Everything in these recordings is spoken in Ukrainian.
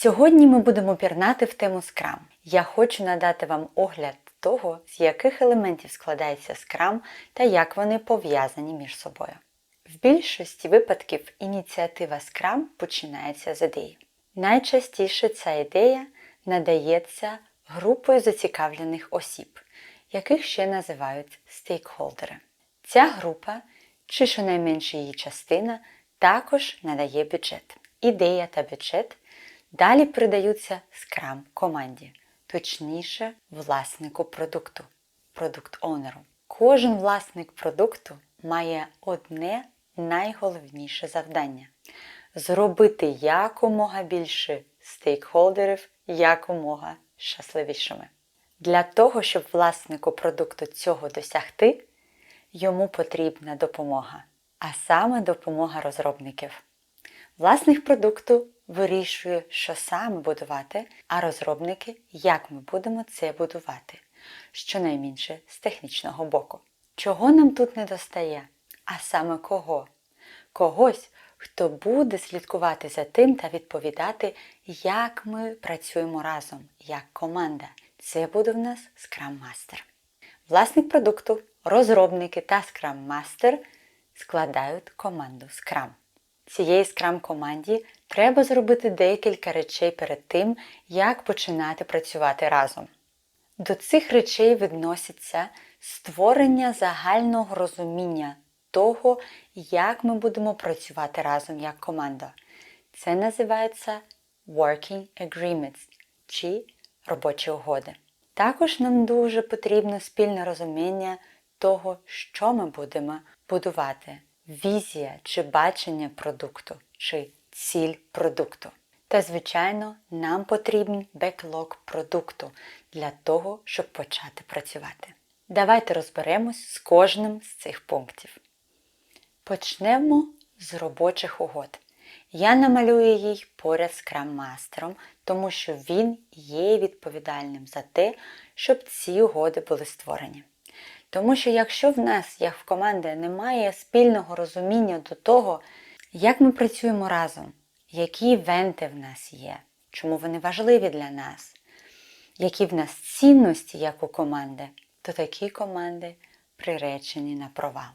Сьогодні ми будемо пірнати в тему Scrum. Я хочу надати вам огляд того, з яких елементів складається Scrum та як вони пов'язані між собою. В більшості випадків ініціатива Scrum починається з ідеї. Найчастіше ця ідея надається групою зацікавлених осіб, яких ще називають стейкхолдери. Ця група, чи щонайменше її частина, також надає бюджет. Ідея та бюджет далі передаються Scrum команді, точніше, власнику продукту, продукт-онеру. Кожен власник продукту має одне найголовніше завдання зробити якомога більше стейкхолдерів якомога щасливішими. Для того, щоб власнику продукту цього досягти, йому потрібна допомога, а саме допомога розробників. Власник продукту вирішує, що саме будувати, а розробники, як ми будемо це будувати, щонайменше з технічного боку. Чого нам тут не достає? А саме кого? Когось, хто буде слідкувати за тим та відповідати, як ми працюємо разом, як команда. Це буде в нас Scrum Master. Власник продукту, розробники та Scrum Master складають команду Scrum. Цієї Scrum команді треба зробити декілька речей перед тим, як починати працювати разом. До цих речей відноситься створення загального розуміння того, як ми будемо працювати разом як команда. Це називається Working Agreements чи робочі угоди. Також нам дуже потрібно спільне розуміння того, що ми будемо будувати, візія чи бачення продукту, чи ціль продукту. Та, звичайно, нам потрібен беклог продукту для того, щоб почати працювати. Давайте розберемось з кожним з цих пунктів. Почнемо з робочих угод. Я намалюю їх поряд з крам-мастером, тому що він є відповідальним за те, щоб ці угоди були створені. Тому що якщо в нас, як в команді, немає спільного розуміння до того, як ми працюємо разом, які івенти в нас є, чому вони важливі для нас, які в нас цінності, як у команди, то такі команди приречені на провал.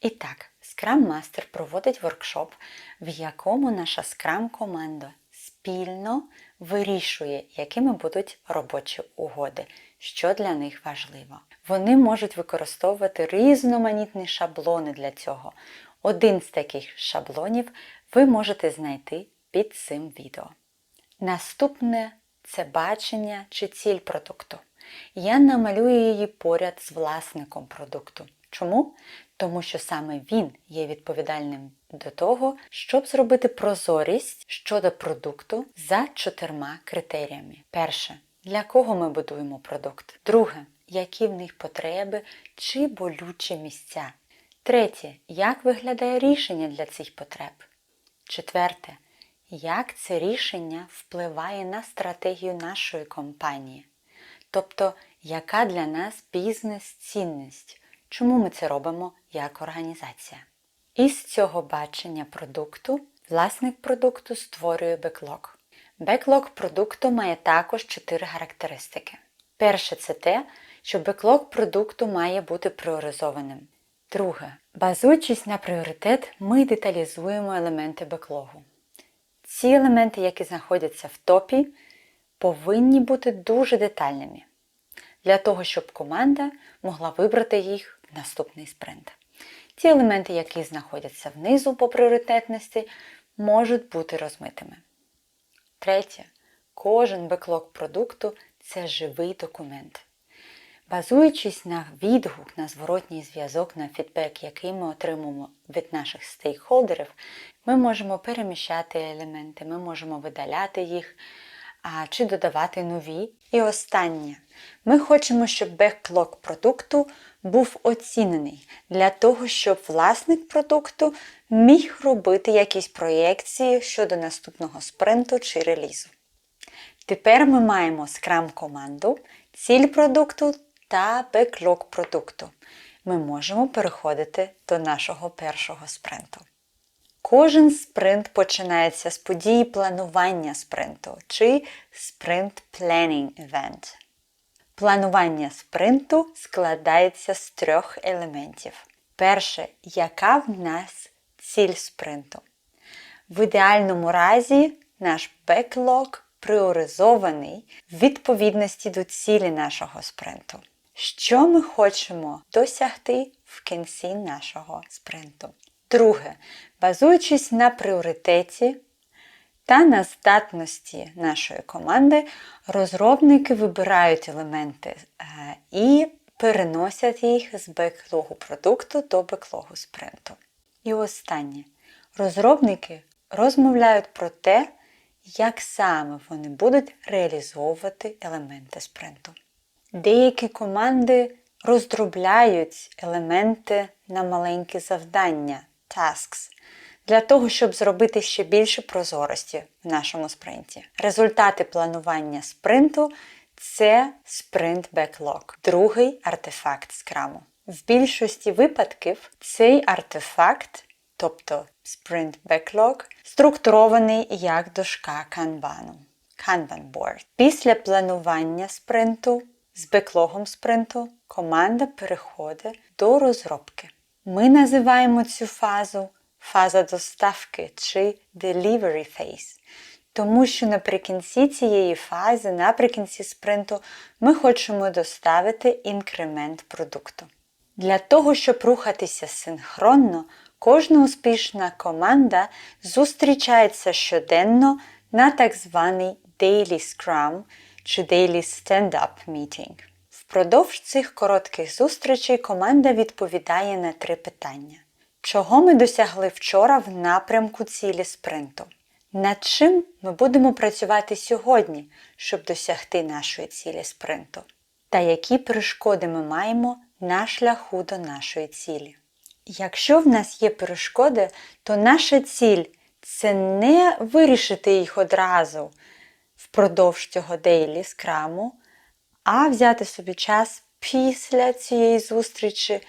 І так, Scrum Master проводить воркшоп, в якому наша Scrum команда спільно вирішує, якими будуть робочі угоди, що для них важливо. Вони можуть використовувати різноманітні шаблони для цього. Один з таких шаблонів ви можете знайти під цим відео. Наступне це бачення чи ціль продукту. Я намалюю її поряд з власником продукту. Чому? Тому що саме він є відповідальним до того, щоб зробити прозорість щодо продукту за чотирма критеріями. Перше, для кого ми будуємо продукт. Друге, які в них потреби чи болючі місця. Третє, як виглядає рішення для цих потреб. Четверте, як це рішення впливає на стратегію нашої компанії. Тобто, яка для нас бізнес-цінність, чому ми це робимо як організація. Із цього бачення продукту власник продукту створює беклог. Беклог продукту має також чотири характеристики. Перше це те, що беклог продукту має бути пріоризованим. Друге, базуючись на пріоритет, ми деталізуємо елементи беклогу. Ці елементи, які знаходяться в топі, повинні бути дуже детальними для того, щоб команда могла вибрати їх в наступний спринт. Ті елементи, які знаходяться внизу по пріоритетності, можуть бути розмитими. Третє. Кожен беклог продукту це живий документ. Базуючись на відгук, на зворотній зв'язок, на фідбек, який ми отримуємо від наших стейкхолдерів, ми можемо переміщати елементи, ми можемо видаляти їх а, чи додавати нові. І останнє, ми хочемо, щоб беклог продукту був оцінений для того, щоб власник продукту міг робити якісь проєкції щодо наступного спринту чи релізу. Тепер ми маємо Scrum команду, ціль продукту та беклог продукту. Ми можемо переходити до нашого першого спринту. Кожен спринт починається з події планування спринту чи спринт planning event. Планування спринту складається з трьох елементів. Перше, яка в нас ціль спринту. В ідеальному разі наш беклог пріоризований в відповідності до цілі нашого спринту. Що ми хочемо досягти в кінці нашого спринту? Друге, базуючись на пріоритеті та на здатності нашої команди, розробники вибирають елементи е, і переносять їх з беклогу продукту до беклогу спринту. І останнє. Розробники розмовляють про те, як саме вони будуть реалізовувати елементи спринту. Деякі команди роздробляють елементи на маленькі завдання tasks, для того, щоб зробити ще більше прозорості в нашому спринті. Результати планування спринту це спринт Backlog, другий артефакт скраму. В більшості випадків цей артефакт, тобто Sprint Backlog, структурований як дошка канбану. Kanban Board. Після планування спринту з беклогом спринту команда переходить до розробки. Ми називаємо цю фазу фаза доставки чи Delivery Phase, тому що наприкінці цієї фази, наприкінці спринту, ми хочемо доставити інкремент продукту. Для того, щоб рухатися синхронно, кожна успішна команда зустрічається щоденно на так званий Daily Scrum чи Daily Stand-Up Meeting. Впродовж цих коротких зустрічей команда відповідає на три питання. Чого ми досягли вчора в напрямку цілі спринту? Над чим ми будемо працювати сьогодні, щоб досягти нашої цілі спринту? Та які перешкоди ми маємо на шляху до нашої цілі? Якщо в нас є перешкоди, то наша ціль це не вирішити їх одразу впродовж цього дейлі скраму, а взяти собі час після цієї зустрічі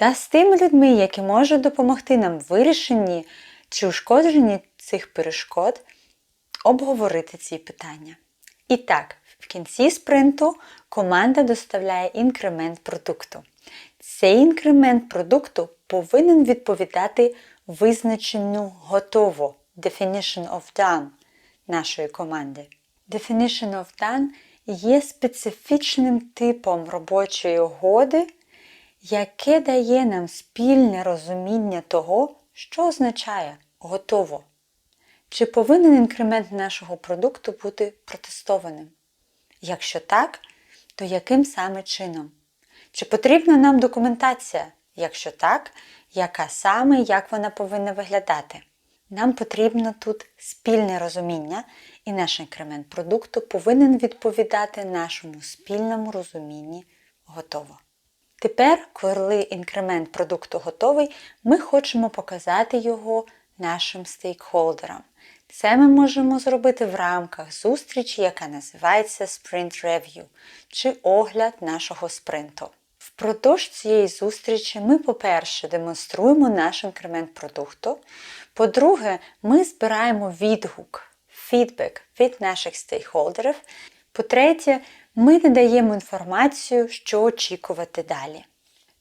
та з тими людьми, які можуть допомогти нам в вирішенні чи ушкодженні цих перешкод, обговорити ці питання. І так, в кінці спринту команда доставляє інкремент продукту. Цей інкремент продукту повинен відповідати визначенню готово Definition of Done нашої команди. Definition of Done є специфічним типом робочої угоди, яке дає нам спільне розуміння того, що означає готово. Чи повинен інкремент нашого продукту бути протестованим? Якщо так, то яким саме чином? Чи потрібна нам документація? Якщо так, яка саме як вона повинна виглядати? Нам потрібно тут спільне розуміння, і наш інкремент продукту повинен відповідати нашому спільному розумінні готово. Тепер, коли інкремент продукту готовий, ми хочемо показати його нашим стейкхолдерам. Це ми можемо зробити в рамках зустрічі, яка називається Sprint Review, чи огляд нашого спринту. Впродовж цієї зустрічі ми, по-перше, демонструємо наш інкремент продукту. По-друге, ми збираємо відгук, фідбек від наших стейкхолдерів. По-третє, ми надаємо інформацію, що очікувати далі.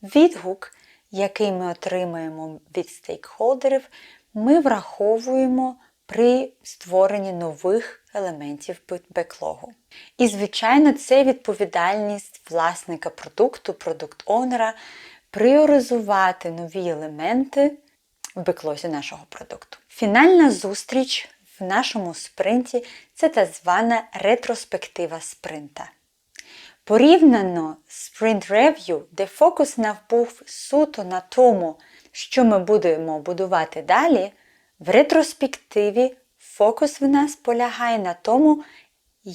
Відгук, який ми отримаємо від стейкхолдерів, ми враховуємо при створенні нових елементів беклогу. І, звичайно, це відповідальність власника продукту, продукт-онера, пріоризувати нові елементи в беклозі нашого продукту. Фінальна зустріч в нашому спринті це та звана ретроспектива спринта. Порівняно з Sprint Review, де фокус був суто на тому, що ми будемо будувати далі, в ретроспективі фокус в нас полягає на тому,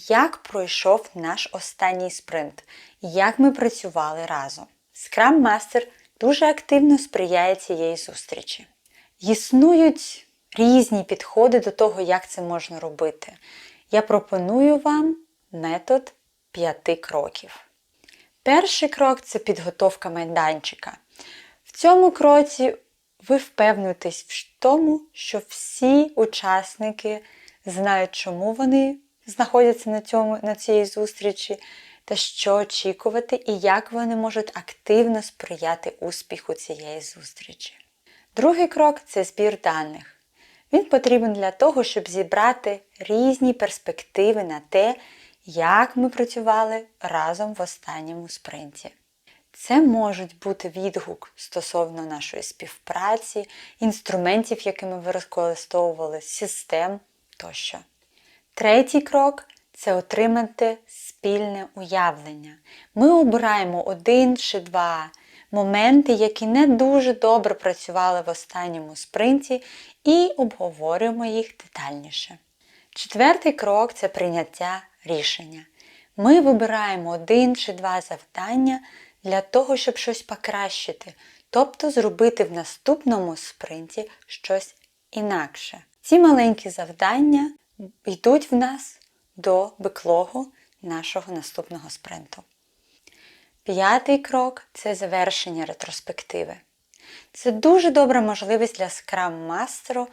як пройшов наш останній спринт, як ми працювали разом. Scrum Master дуже активно сприяє цієї зустрічі. Існують різні підходи до того, як це можна робити. Я пропоную вам метод п'яти кроків. Перший крок це підготовка майданчика. В цьому кроці ви впевнитесь в тому, що всі учасники знають, чому вони знаходяться на, цьому, на цій зустрічі, та що очікувати і як вони можуть активно сприяти успіху цієї зустрічі. Другий крок це збір даних. Він потрібен для того, щоб зібрати різні перспективи на те, як ми працювали разом в останньому спринті. Це можуть бути відгук стосовно нашої співпраці, інструментів, які ми використовували, систем тощо. Третій крок це отримати спільне уявлення. Ми обираємо один чи два моменти, які не дуже добре працювали в останньому спринті, і обговорюємо їх детальніше. Четвертий крок це прийняття рішення. Ми вибираємо один чи два завдання для того, щоб щось покращити, тобто зробити в наступному спринті щось інакше. Ці маленькі завдання йдуть в нас до беклогу нашого наступного спринту. П'ятий крок це завершення ретроспективи. Це дуже добра можливість для скрам-мастеру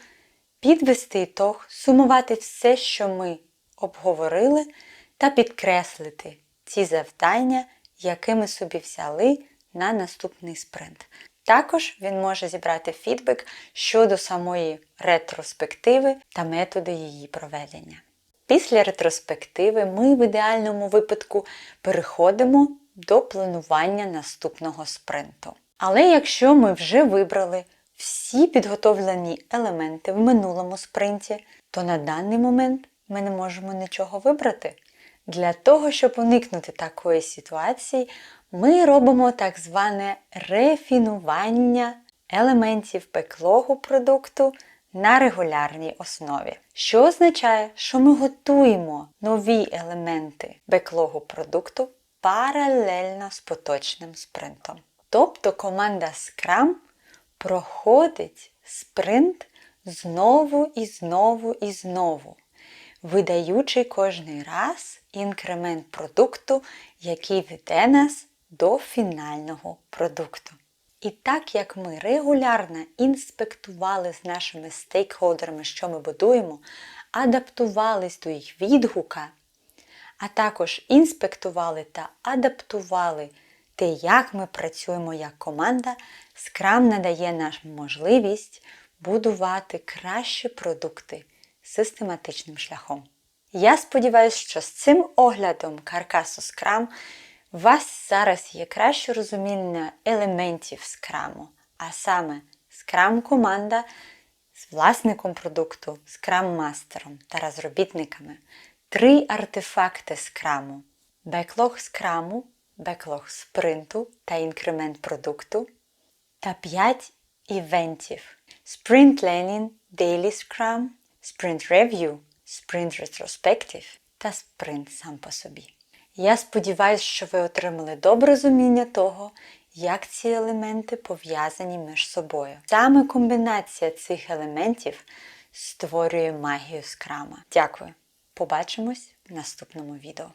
підвести ітог, сумувати все, що ми обговорили, та підкреслити ті завдання, які ми собі взяли на наступний спринт. Також він може зібрати фідбек щодо самої ретроспективи та методи її проведення. Після ретроспективи ми в ідеальному випадку переходимо до планування наступного спринту. Але якщо ми вже вибрали всі підготовлені елементи в минулому спринті, то на даний момент ми не можемо нічого вибрати. Для того, щоб уникнути такої ситуації, ми робимо так зване рефінування елементів беклогу продукту на регулярній основі. Що означає, що ми готуємо нові елементи беклогу продукту паралельно з поточним спринтом. Тобто команда Scrum проходить спринт знову і знову і знову, видаючи кожний раз інкремент продукту, який веде нас до фінального продукту. І так як ми регулярно інспектували з нашими стейкхолдерами, що ми будуємо, адаптувались до їх відгука, а також інспектували та адаптували те, як ми працюємо як команда, Scrum надає нам можливість будувати кращі продукти систематичним шляхом. Я сподіваюся, що з цим оглядом каркасу Scrum у вас зараз є краще розуміння елементів скраму, а саме скрам-команда з власником продукту, скрам-мастером та розробітниками, три артефакти скраму, беклог скраму, беклог спринту та інкремент продукту та 5 івентів. Sprint Planning, Daily Scrum, Sprint Review, Sprint Retrospective та Sprint сам по собі. Я сподіваюся, що ви отримали добре розуміння того, як ці елементи пов'язані між собою. Саме комбінація цих елементів створює магію скрама. Дякую! Побачимось в наступному відео.